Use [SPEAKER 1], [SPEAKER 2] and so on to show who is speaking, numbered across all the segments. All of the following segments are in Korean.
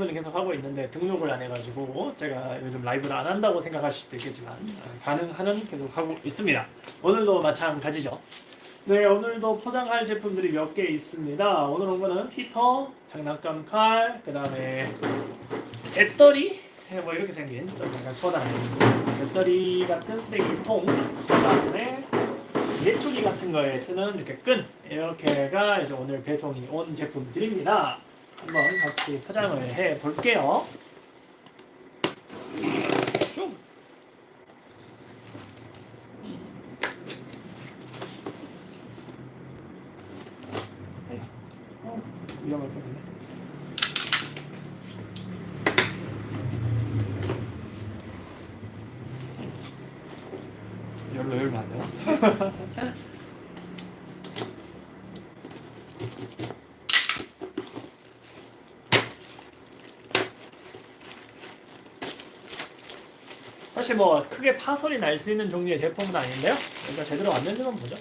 [SPEAKER 1] 을 계속 하고 있는데 등록을 안 해가지고 제가 요즘 라이브를 안 한다고 생각하실 수도 있겠지만 어, 가능하는 계속 하고 있습니다. 오늘도 마찬가지죠. 네, 오늘도 포장할 제품들이 몇 개 있습니다. 오늘 온 거는 히터, 장난감 칼, 그 다음에 잿더리, 네, 뭐 이렇게 생긴 좀 약간 커다란 잿더리 같은 쓰레기 통, 그 다음에 예초기 같은 거에 쓰는 이렇게 끈 이렇게가 이제 오늘 배송이 온 제품들입니다. 한번 같이 포장을 해 볼게요. 어, 위험할 뻔했네. 열로 열면 안 되나? 사실 뭐 크게 파손이 날 수 있는 종류의 제품은 아닌데요. 일단 제대로 왔는지만 보죠.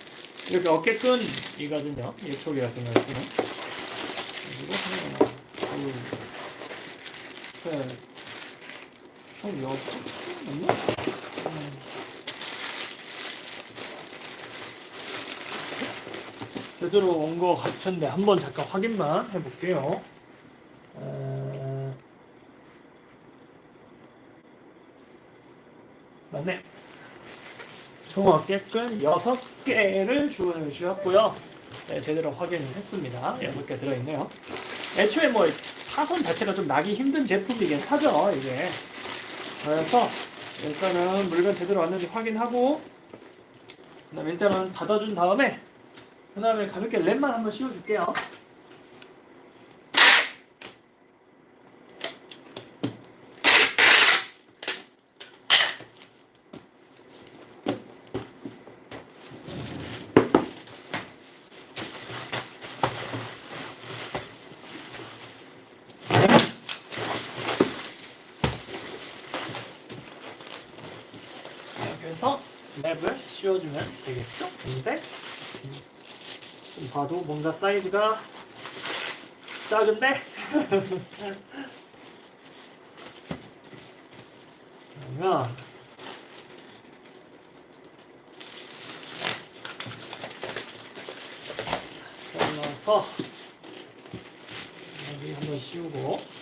[SPEAKER 1] 이렇게 어깨끈 이거든요. 이 초기 같은 거 쓰는. 그리고 하나, 둘, 셋, 총 여섯 맞나? 음. 제대로 온 거 같은데 한번 잠깐 확인만 해볼게요. 총 어깨끈 6개를 주문을 주셨고요. 네, 제대로 확인을 했습니다. 6개 들어있네요. 애초에 뭐 파손 자체가 좀 나기 힘든 제품이긴 하죠, 이게. 그래서 일단은 물건 제대로 왔는지 확인하고 그다음에 일단은 닫아준 다음에 그 다음에 가볍게 랩만 한번 씌워줄게요. 이렇게 해서 랩을 씌워주면 되겠죠? 근데 좀 봐도 뭔가 사이즈가 작은데? 그러면 잘라서 여기 한번 씌우고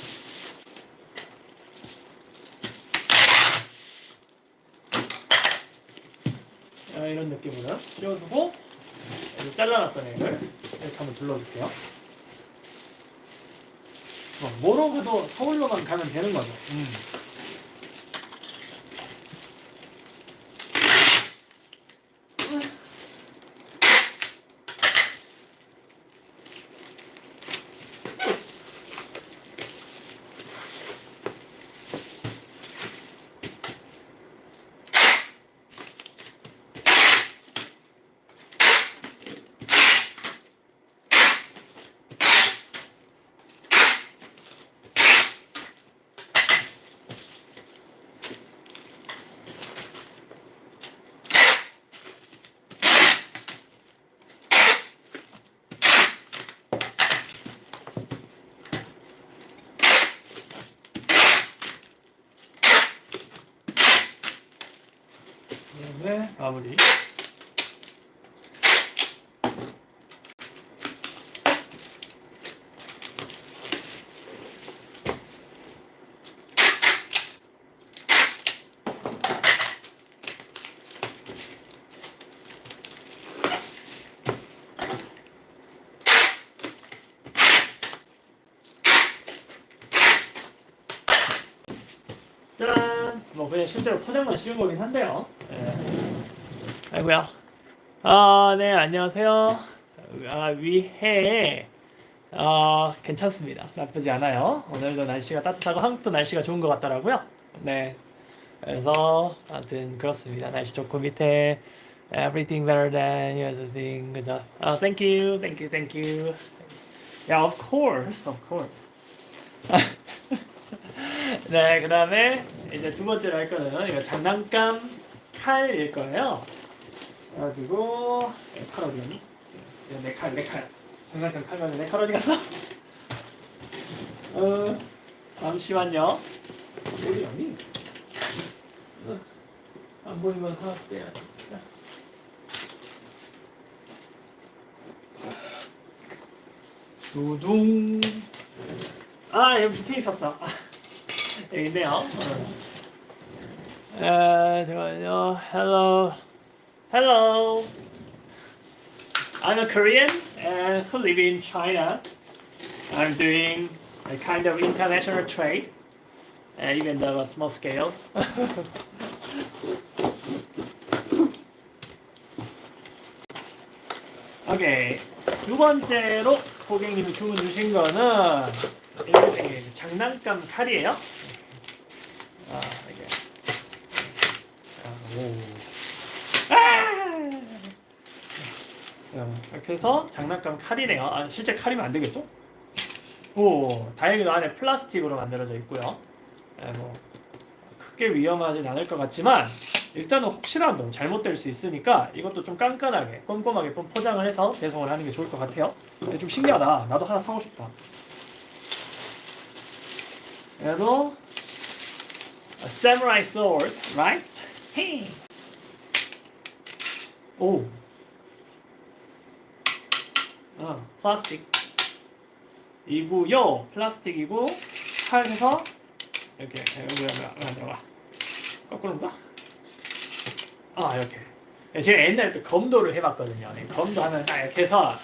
[SPEAKER 1] 아, 이런 느낌으로 씌워주고 여기 잘라놨던 애를 이렇게 한번 둘러줄게요. 어, 모로그도 서울로만 가면 되는 거죠. 음. 그 다음에 마무리. 짠! 뭐 그냥 실제로 포장만 씌운 거긴 한데요. 예. 아이고야. 아, 네, 안녕하세요. 아, 위해. 아, 괜찮습니다. 나쁘지 않아요. 오늘도 날씨가 따뜻하고 한국도 날씨가 좋은 것 같더라고요. 네. 그래서 아무튼 그렇습니다. 날씨 좋고 밑에 everything better than you other thing. 그죠? 아, thank you, thank you, thank you. Yeah, of course, of course. 네, 그 다음에 이제 두 번째로 할 거는 이거 장난감 칼일 거예요. 그래가지고 네, 칼 어디 갔니? 내 칼, 내 칼. 장난감 칼 가지고 내칼 어디 갔어? 어, 잠시만요. 우리 아니? 어, 안 보이면 하나 떼야 돼. 두둥. 아, 여기 밑에 있었어. 아, 여기 있네요. 어. 아, 잠깐만요. Hello. Hello. I'm a Korean uh, who live in China. I'm doing a kind of international trade, uh, even though a small scale. 오케이. 두 번째로 고객님이 주문 주신 거는 이게 장난감 칼이에요. 아, 이게. 아, 오. 어, 이렇게 해서 장난감 칼이네요. 아, 실제 칼이면 안 되겠죠? 오, 다행히도 안에 플라스틱으로 만들어져 있고요. 예, 뭐 크게 위험하진 않을 것 같지만 일단은 혹시라도 잘못될 수 있으니까 이것도 좀 깐깐하게 꼼꼼하게 좀 포장을 해서 배송을 하는 게 좋을 것 같아요. 예, 좀 신기하다. 나도 하나 사고 싶다. 그래도 a samurai sword, right? 오. 어, 플라스틱. 이고요. 플라스틱이고 칼에서 이렇게 여기 왜안 들어가? 거꾸로인가? 아 이렇게. 제가 옛날에 또 검도를 해봤거든요. 네, 검도 하면 딱 이렇게 해서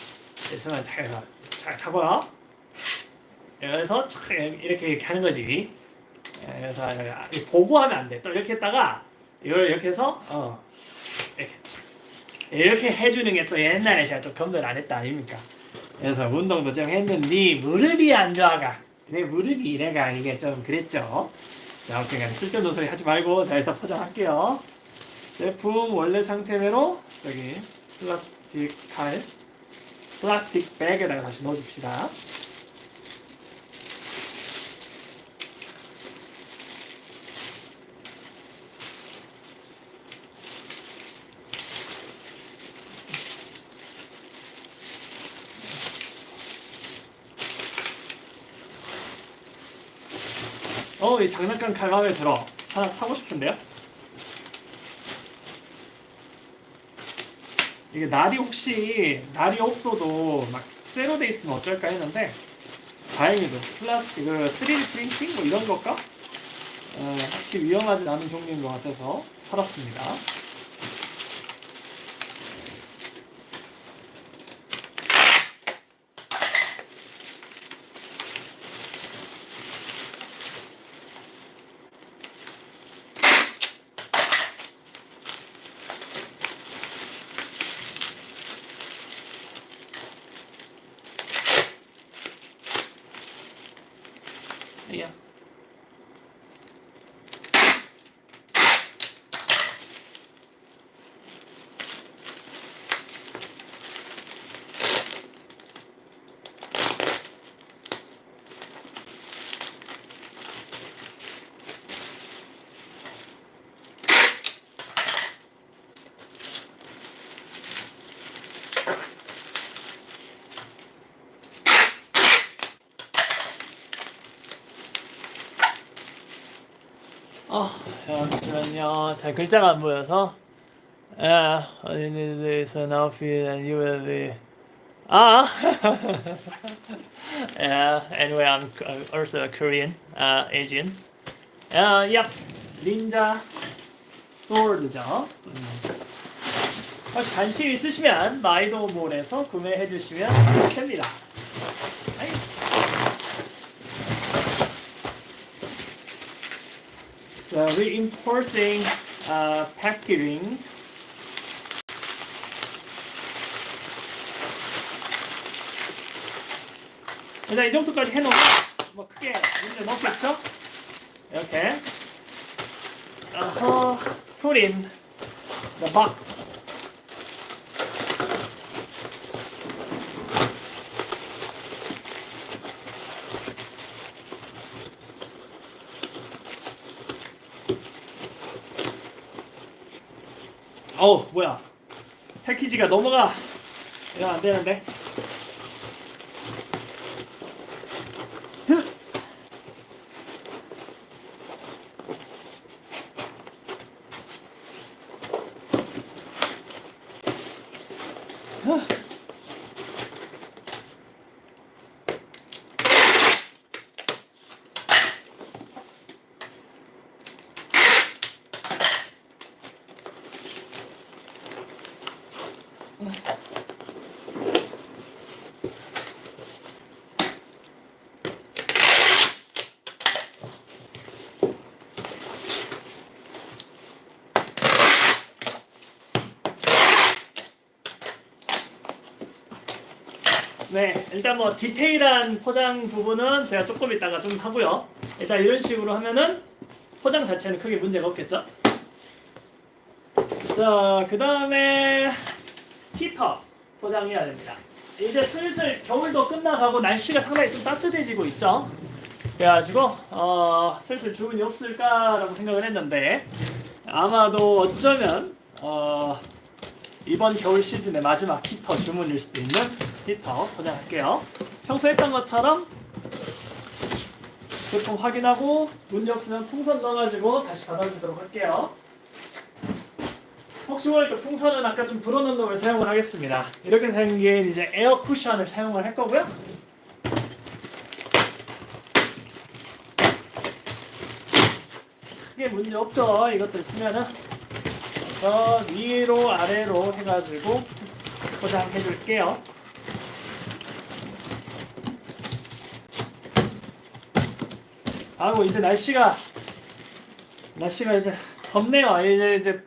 [SPEAKER 1] 손을 딱 해서 잘 타고요. 그래서 착 이렇게 이렇게 하는 거지. 그래서 이렇게 보고 하면 안 돼. 또 이렇게 했다가 이걸 이렇게 해서 어 이렇게 착 이렇게 해주는 게 또 옛날에 제가 또 검도를 안 했다 아닙니까? 그래서 운동도 좀 했는데 무릎이 안 좋아가. 내 무릎이 이래가 이게 좀 그랬죠. 자, 아무튼 간에 쓸데없는 소리 하지 말고 자 일단 포장할게요. 제품 원래 상태대로 여기 플라스틱 칼, 플라스틱 백에다가 다시 넣어줍시다. 어, 이 장난감 칼 마음에 들어. 하나 사고 싶은데요? 이게 날이 혹시 날이 없어도 막 쇠로 돼 있으면 어쩔까 했는데 다행히도 플라스틱, 그 3D 프린팅 뭐 이런 것과 어, 딱히 위험하지 않은 종류인 것 같아서 살았습니다. 야. 아, 잠시만요. 잘 글자가 안 보여서. Yeah, all you need to do is an outfit and you will be. Ah! yeah, anyway, I'm uh, also a Korean uh, Asian. Uh, yep, 닌자 소울드죠. 음. 혹시 관심 있으시면 마이도몰에서 구매해 주시면 됩니다. reinforcing uh, packaging. 일단 이 정도까지 해놓으면 뭐 크게 문제 없겠죠? 이렇게 어허 put in the box. 어우 뭐야. 패키지가 넘어가. 이러면 안 되는데 네, 일단 뭐 디테일한 포장 부분은 제가 조금 이따가 좀 하고요. 일단 이런 식으로 하면은 포장 자체는 크게 문제가 없겠죠. 자, 그 다음에 히터 포장해야 됩니다. 이제 슬슬 겨울도 끝나가고 날씨가 상당히 좀 따뜻해지고 있죠. 그래가지고 어, 슬슬 주문이 없을까라고 생각을 했는데 아마도 어쩌면 어, 이번 겨울 시즌의 마지막 히터 주문일 수도 있는 히터 포장할게요. 평소 했던 것처럼 제품 확인하고 문제 없으면 풍선 넣어가지고 다시 받아주도록 할게요. 혹시 모르니까 풍선은 아까 좀 불어넣은 놈을 사용을 하겠습니다. 이렇게 생긴 이제 에어 쿠션을 사용을 할 거고요. 크게 문제 없죠. 이것들 쓰면은 저 위로 아래로 해가지고 포장해 줄게요. 아이고 이제 날씨가 날씨가 이제 덥네요. 이제 이제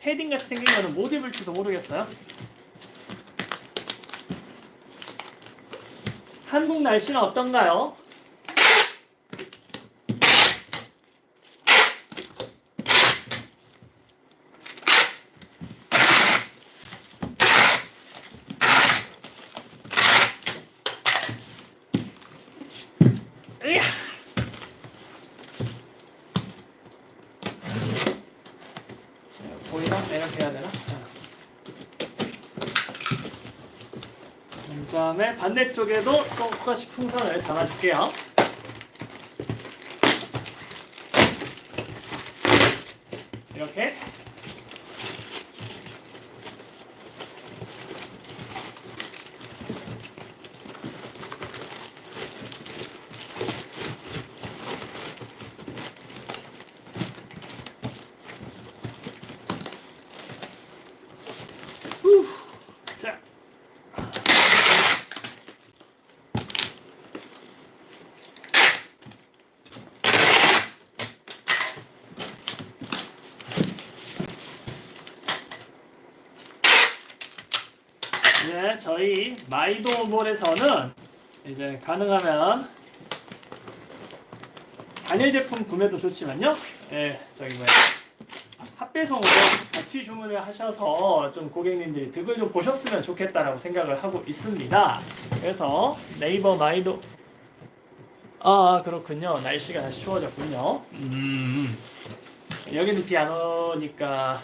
[SPEAKER 1] 패딩 같이 생긴 거는 못 입을지도 모르겠어요. 한국 날씨는 어떤가요? 으야! 보이나? 이렇게 해야 되나? 그 다음에 반대쪽에도 똑같이 풍선을 담아줄게요. 이렇게 후. 자 저희 마이도몰에서는 이제 가능하면 단일 제품 구매도 좋지만요. 예, 저기 뭐야 합배송으로 같이 주문을 하셔서 좀 고객님들이 득을 좀 보셨으면 좋겠다라고 생각을 하고 있습니다. 그래서 네이버 마이도 아 그렇군요. 날씨가 다시 추워졌군요. 음. 여기는 비 안 오니까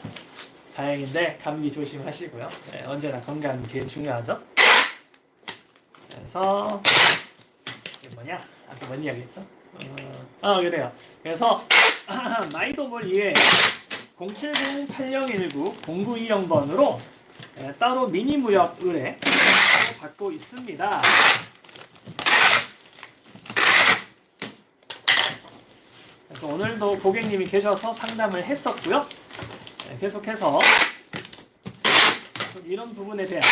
[SPEAKER 1] 다행인데 감기 조심하시고요. 네, 언제나 건강이 제일 중요하죠. 그래서 이게 뭐냐? 아까 뭔 이야기했죠? 어, 아 그래요. 그래서 마이도몰 이에 070-8019-0920번으로 예, 따로 미니 무역 의뢰 받고 있습니다. 그래서 오늘도 고객님이 계셔서 상담을 했었고요. 예, 계속해서 이런 부분에 대한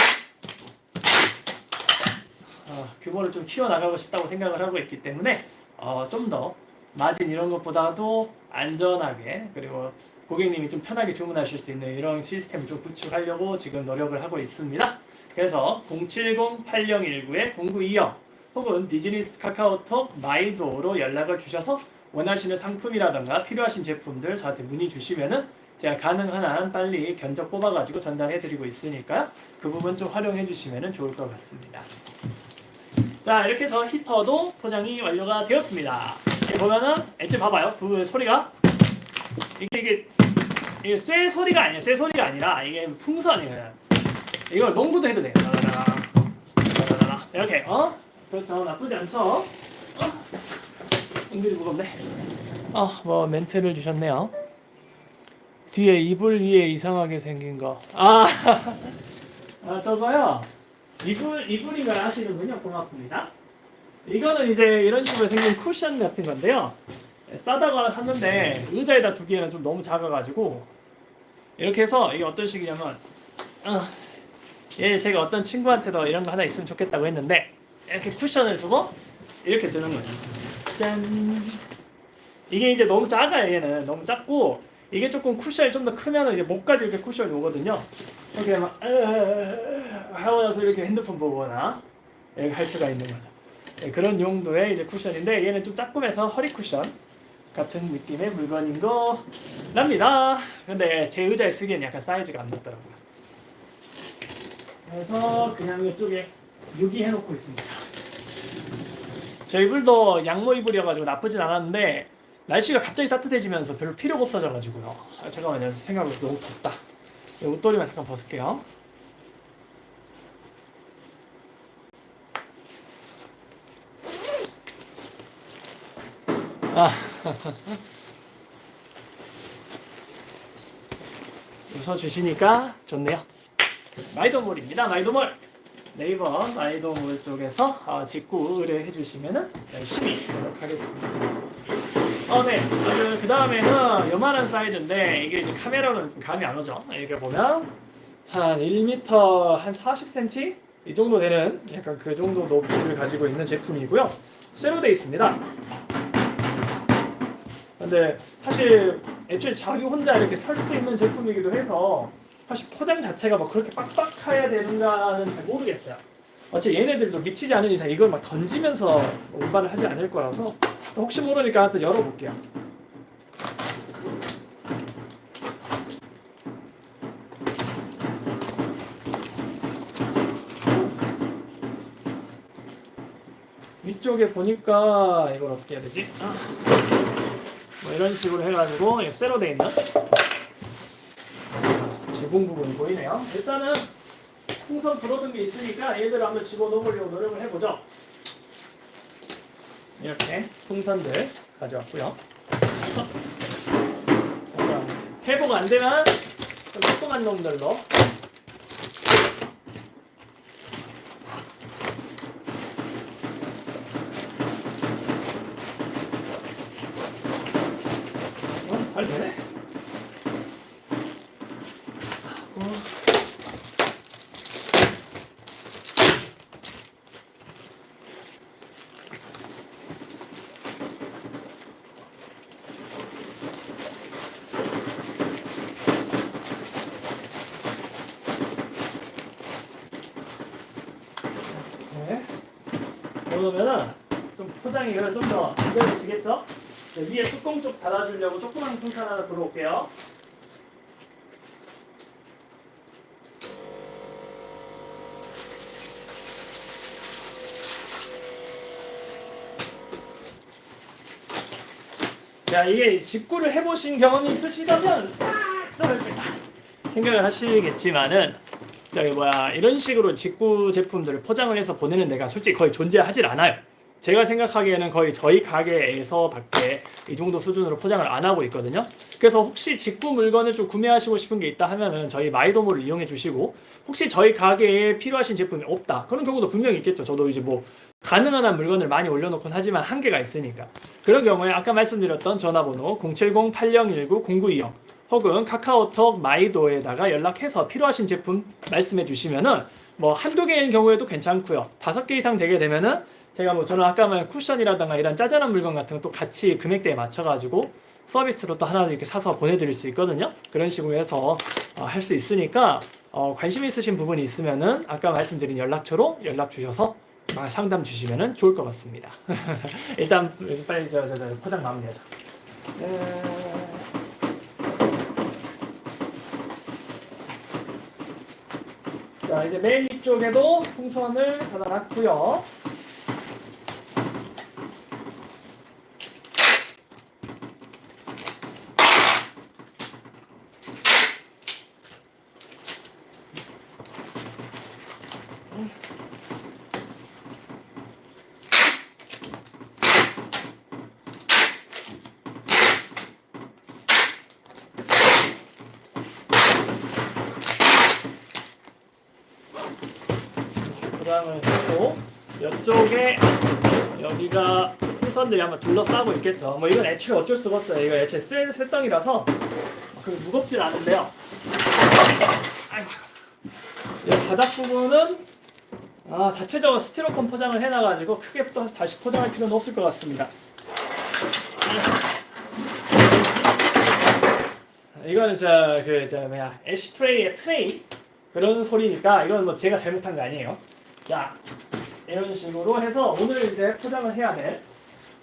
[SPEAKER 1] 어, 규모를 좀 키워나가고 싶다고 생각을 하고 있기 때문에 어, 좀 더 마진 이런 것보다도 안전하게 그리고 고객님이 좀 편하게 주문하실 수 있는 이런 시스템을 좀 구축하려고 지금 노력을 하고 있습니다. 그래서 070-8019-0920 혹은 비즈니스 카카오톡 마이도로 연락을 주셔서 원하시는 상품이라던가 필요하신 제품들 저한테 문의 주시면은 제가 가능한 한 빨리 견적 뽑아가지고 전달해 드리고 있으니까 그 부분 좀 활용해 주시면 좋을 것 같습니다. 자 이렇게 해서 히터도 포장이 완료가 되었습니다. 보면은 엣지 봐봐요. 그 소리가 이게 이게 이게 쇠 소리가 아니에요. 쇠 소리가 아니라 이게 풍선이에요. 이걸 농구도 해도 돼요. 라라라, 라라라. 이렇게 어 그렇죠 나쁘지 않죠. 어? 은근히 무겁네. 어뭐 멘트를 주셨네요. 뒤에 이불 위에 이상하게 생긴 거. 아, 아 저거요. 이불 이불인 걸 아시는군요. 고맙습니다. 이거는 이제 이런 식으로 생긴 쿠션 같은 건데요. 싸다가 샀는데 의자에다 두기에는 좀 너무 작아가지고 이렇게 해서 이게 어떤 식이냐면 어, 얘 제가 어떤 친구한테도 이런 거 하나 있으면 좋겠다고 했는데 이렇게 쿠션을 주고 이렇게 드는 거예요. 짠. 이게 이제 너무 작아요. 얘는 너무 작고 이게 조금 쿠션이 좀 더 크면은 이제 목까지 이렇게 쿠션이 오거든요. 이렇게 막 으- 하고 나서 이렇게 핸드폰 보거나 예, 할 수가 있는 거죠. 예, 그런 용도의 이제 쿠션인데 얘는 좀 따끔해서 허리 쿠션 같은 느낌의 물건인 거랍니다. 근데 제 의자에 쓰기엔 약간 사이즈가 안 맞더라고요. 그래서 그냥 이쪽에 유기해 놓고 있습니다. 저 이불도 양모 이불이어가지고 나쁘진 않았는데 날씨가 갑자기 따뜻해지면서 별로 필요가 없어져가지고요. 아, 잠깐만요. 생각보다 너무 덥다. 이 옷도리만 잠깐 벗을게요. 아. 웃어주시니까 좋네요. 마이도몰입니다. 마이도몰. 네이버 마이도몰 쪽에서 어, 직구 의뢰해 주시면은 열심히 노력하겠습니다. 어, 네. 그 다음에는 요만한 사이즈인데 이게 이제 카메라로는 좀 감이 안 오죠. 이렇게 보면 한 1m 한 40cm 이 정도 되는 약간 그 정도 높이를 가지고 있는 제품이고요. 쇠로 되어 있습니다. 근데 사실 애초에 자기 혼자 이렇게 설 수 있는 제품이기도 해서 사실 포장 자체가 뭐 그렇게 빡빡해야 되는가는 잘 모르겠어요. 어차피 얘네들도 미치지 않은 이상 이걸 막 던지면서 운반을 하지 않을 거라서 혹시 모르니까 한번 열어볼게요. 위쪽에 보니까 이걸 어떻게 해야 되지? 아. 뭐 이런 식으로 해가지고 쇠로 돼 있는 지붕 부분이 보이네요. 일단은 풍선 불어둔 게 있으니까 얘들 한번 집어넣으려고 노력을 해보죠. 이렇게 풍선들 가져왔고요. 회복 안 되면 좀 조그만 놈들로 어, 잘 되네. 어. 네. 그러면은 좀 포장이 그래 좀더 안되어지겠죠? 위에 뚜껑 쪽 닫아주려고 조그만 풍선 하나 들어올게요. 자 이게 직구를 해보신 경험이 있으시다면 생각을 하시겠지만은 저기 뭐야 이런 식으로 직구 제품들을 포장을 해서 보내는 데가 솔직히 거의 존재하질 않아요. 제가 생각하기에는 거의 저희 가게에서밖에 이 정도 수준으로 포장을 안 하고 있거든요. 그래서 혹시 직구 물건을 좀 구매하시고 싶은 게 있다 하면은 저희 마이도모를 이용해 주시고 혹시 저희 가게에 필요하신 제품이 없다 그런 경우도 분명히 있겠죠. 저도 이제 뭐 가능한 한 물건을 많이 올려놓곤 하지만 한계가 있으니까 그런 경우에 아까 말씀드렸던 전화번호 070-8019-0920 혹은 카카오톡 마이도에다가 연락해서 필요하신 제품 말씀해 주시면은 뭐 한두 개인 경우에도 괜찮고요. 다섯 개 이상 되게 되면은 제가 뭐 저는 아까 말 쿠션이라든가 이런 짜잘한 물건 같은 것도 같이 금액대에 맞춰가지고 서비스로 또 하나 이렇게 사서 보내드릴 수 있거든요. 그런 식으로 해서 어, 할 수 있으니까 어, 관심 있으신 부분이 있으면은 아까 말씀드린 연락처로 연락 주셔서 아, 상담 주시면은 좋을 것 같습니다. 일단 빨리 저, 저, 저 포장 마무리하자. 네. 자 이제 맨 위쪽에도 풍선을 닫아놨고요. 포장을 하고 이쪽에 여기가 풍선들이 아마 둘러싸고 있겠죠. 뭐 이건 애초에 어쩔 수가 없어요. 이거 애초에 쇠, 쇠덩이라서 그 무겁진 않은데요. 아이고. 이 바닥 부분은 아, 자체적으로 스티로폼 포장을 해놔가지고 크게 또 다시 포장할 필요는 없을 것 같습니다. 이거는 저그저 뭐야 애쉬 트레이의 트레이 그런 소리니까 이건 뭐 제가 잘못한 거 아니에요. 자 이런 식으로 해서 오늘 이제 포장을 해야 될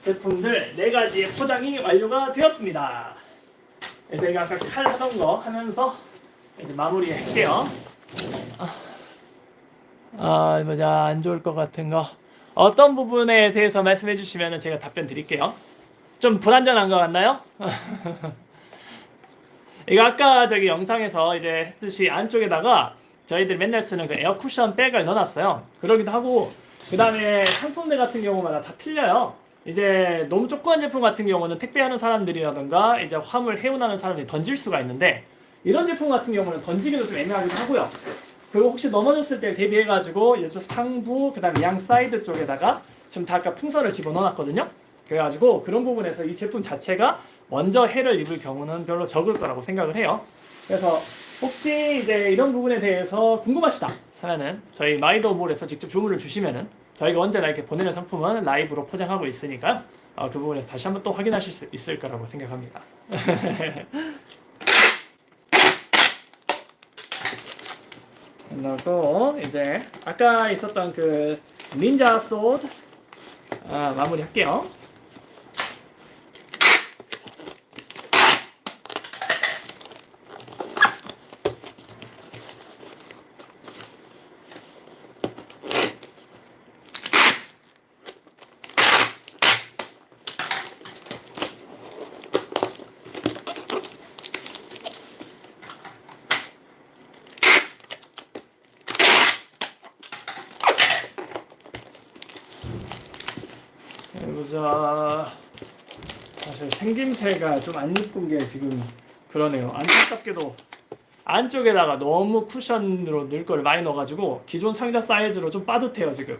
[SPEAKER 1] 제품들 네 가지의 포장이 완료가 되었습니다. 이제 이거 아까 칼 하던 거 하면서 이제 마무리할게요. 아, 뭐냐 안 좋을 것 같은 거 어떤 부분에 대해서 말씀해 주시면 제가 답변 드릴게요. 좀 불안전한 것 같나요? 이거 아까 저기 영상에서 이제 했듯이 안쪽에다가 저희들 맨날 쓰는 그 에어 쿠션 백을 넣어놨어요. 그러기도 하고 그 다음에 상품들 같은 경우마다 다 틀려요. 이제 너무 조그만 제품 같은 경우는 택배하는 사람들이라든가 이제 화물 해운하는 사람들이 던질 수가 있는데 이런 제품 같은 경우는 던지기도 좀 애매하기도 하고요. 그리고 혹시 넘어졌을 때 대비해가지고 이쪽 상부 그다음에 양 사이드 쪽에다가 좀다 아까 풍선을 집어넣어놨거든요. 그래가지고 그런 부분에서 이 제품 자체가 먼저 해를 입을 경우는 별로 적을 거라고 생각을 해요. 그래서 혹시 이제 이런 부분에 대해서 궁금하시다 하면은 저희 마이더몰에서 직접 주문을 주시면은 저희가 언제나 이렇게 보내는 상품은 라이브로 포장하고 있으니까 어, 그 부분에서 다시 한번 또 확인하실 수 있을 거라고 생각합니다. 그리고 이제 아까 있었던 그 닌자 소드 아, 마무리할게요. 보 자. 사실 생김새가 좀 안 예쁜 게 지금 그러네요. 안타깝게도 안쪽에다가 너무 쿠션으로 넣을 걸 많이 넣어가지고 기존 상자 사이즈로 좀 빠듯해요 지금.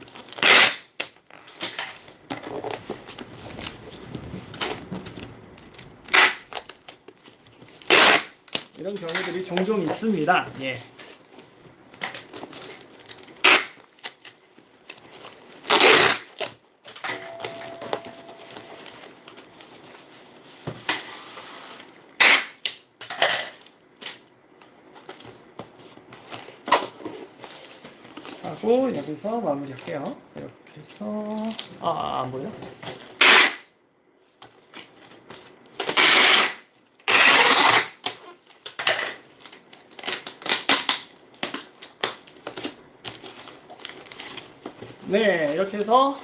[SPEAKER 1] 이런 경우들이 종종 있습니다. 예. 하고 여기서 마무리할게요. 이렇게 해서 아 안 보여? 네 이렇게 해서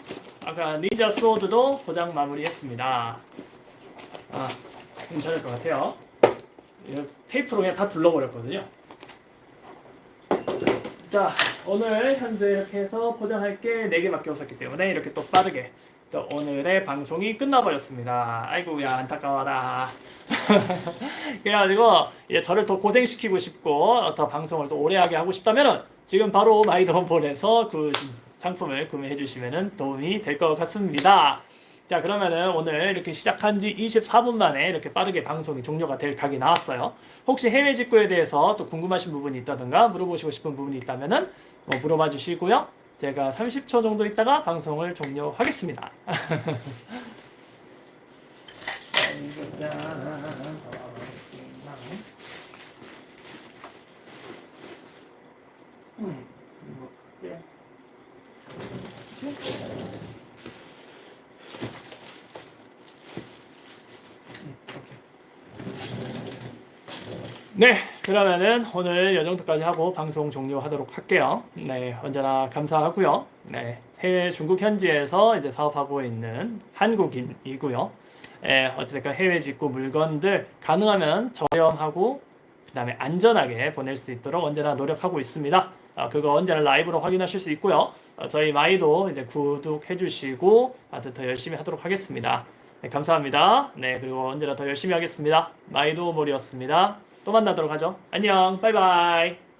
[SPEAKER 1] 아까 닌자 소드도 포장 마무리했습니다. 아 괜찮을 것 같아요. 테이프로 그냥 다 둘러버렸거든요. 자 오늘 현재 이렇게 해서 포장할 게 4개밖에 없었기 때문에 이렇게 또 빠르게 또 오늘의 방송이 끝나버렸습니다. 아이고야 안타까워라. 그래가지고 이제 저를 더 고생시키고 싶고 더 방송을 또 오래 하게 하고 싶다면은 지금 바로 마이더볼에서 그 상품을 구매해 주시면 도움이 될 것 같습니다. 자 그러면은 오늘 이렇게 시작한 지 24분 만에 이렇게 빠르게 방송이 종료가 될 각이 나왔어요. 혹시 해외 직구에 대해서 또 궁금하신 부분이 있다든가 물어보시고 싶은 부분이 있다면은 뭐 물어봐 주시고요. 제가 30초 정도 있다가 방송을 종료하겠습니다. 네, 그러면은 오늘 이 정도까지 하고 방송 종료하도록 할게요. 네, 언제나 감사하고요. 네, 해외 중국 현지에서 이제 사업하고 있는 한국인이고요. 예, 어쨌든 해외 직구 물건들 가능하면 저렴하고 그다음에 안전하게 보낼 수 있도록 언제나 노력하고 있습니다. 어, 그거 언제나 라이브로 확인하실 수 있고요. 어, 저희 마이도 이제 구독해 주시고 아주 더 열심히 하도록 하겠습니다. 네, 감사합니다. 네, 그리고 언제나 더 열심히 하겠습니다. 마이도 몰이었습니다. 또 만나도록 하죠. 안녕, 바이바이.